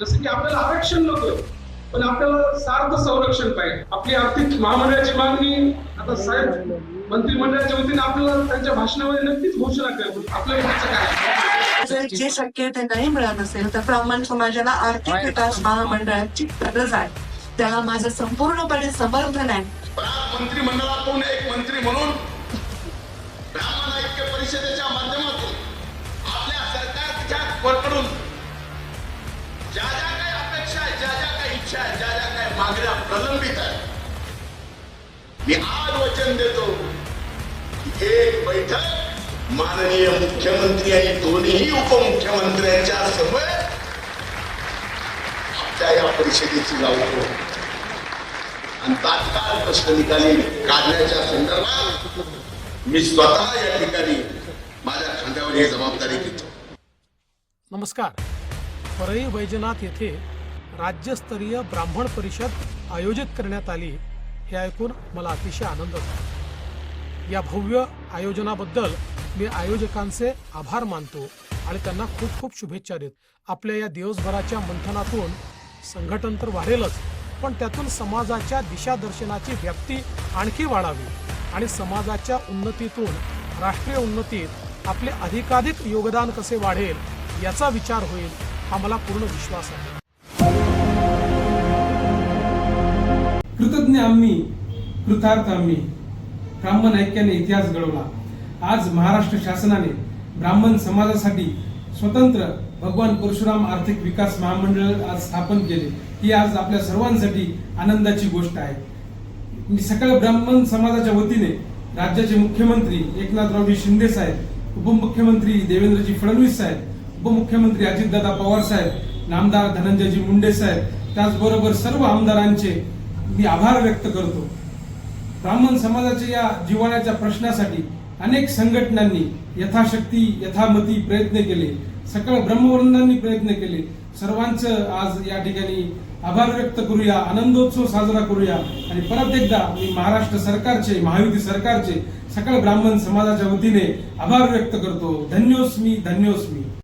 जसं की आपल्याला आरक्षण नकोय पण आपल्याला सार्थ संरक्षण पाहिजे. आपली आर्थिक महामंडळाची मागणी आता साहेब मंत्रिमंडळाच्या वतीने आपल्याला त्यांच्या भाषणामध्ये नक्कीच घोषणा करेल आपल्या इकडचं काय जर जे शक्य ते नाही मिळत असेल तर ब्राह्मण समाजाला आर्थिक विकास महामंडळाची गरज आहे. त्याला माझं संपूर्णपणे समर्थन आहे. मंत्रिमंडळातून एक मंत्री म्हणून ब्राह्मण ऐक्य परिषदेच्या अशा ज्या ज्या काही मागण्या प्रलंबित आहेत मी आज वचन देतो की एक बैठक माननीय मुख्यमंत्री आणि दोन्ही उपमुख्यमंत्र्यांच्या समोर आपल्या या परिषदेची जाऊ हो. आणि तात्काळ प्रश्न निकाली काढण्याच्या संदर्भात मी स्वतः या ठिकाणी माझ्या खांद्यावर ही जबाबदारी घेतो. नमस्कार. परळी वैजनाथ येथे राज्यस्तरीय ब्राह्मण परिषद आयोजित करण्यात आली. हे ऐकून मला अतिशय आनंद झाला या भव्य आयोजनाबद्दल मी आयोजकांचे आभार मानतो आणि त्यांना खूप खूप शुभेच्छा देत. आपल्या या दिवसभराच्या मंथनातून संघटन तर वाढेलच पण त्यातून समाजाच्या दिशादर्शनाची व्याप्ती आणखी वाढावी आणि समाजाच्या उन्नतीतून राष्ट्रीय उन्नतीत आपले अधिकाधिक योगदान कसे वाढेल याचा विचार होईल हा मला पूर्ण विश्वास आहे. आम्ही कृतार्थ आम्ही ब्राह्मण ऐक्याने इतिहास घडवला. आज महाराष्ट्र शासनाने ब्राह्मण समाजासाठी स्वतंत्र भगवान परशुराम आर्थिक विकास महामंडळ आज स्थापन केले. ही आज आपल्या सर्वांसाठी आनंदाची गोष्ट आहे. मी सकल ब्राह्मण समाजाच्या वतीने राज्याचे मुख्यमंत्री एकनाथरावजी शिंदे साहेब उपमुख्यमंत्री देवेंद्रजी फडणवीस साहेब उपमुख्यमंत्री अजितदादा पवार साहेब नामदार धनंजयजी मुंडे साहेब त्याचबरोबर सर्व आमदारांचे मी आभार व्यक्त करतो. ब्राह्मण समाजाच्या या जीवनाच्या प्रश्नासाठी अनेक संघटनांनी यथाशक्ती यथामती प्रयत्न केले. सकळ ब्रह्मवृंदांनी प्रयत्न केले. सर्वांचं आज या ठिकाणी आभार व्यक्त करूया आनंदोत्सव साजरा करूया आणि परत एकदा मी महाराष्ट्र सरकारचे महायुती सरकारचे सकळ ब्राह्मण समाजाच्या वतीने आभार व्यक्त करतो. धन्योस्मी धन्योस्मी.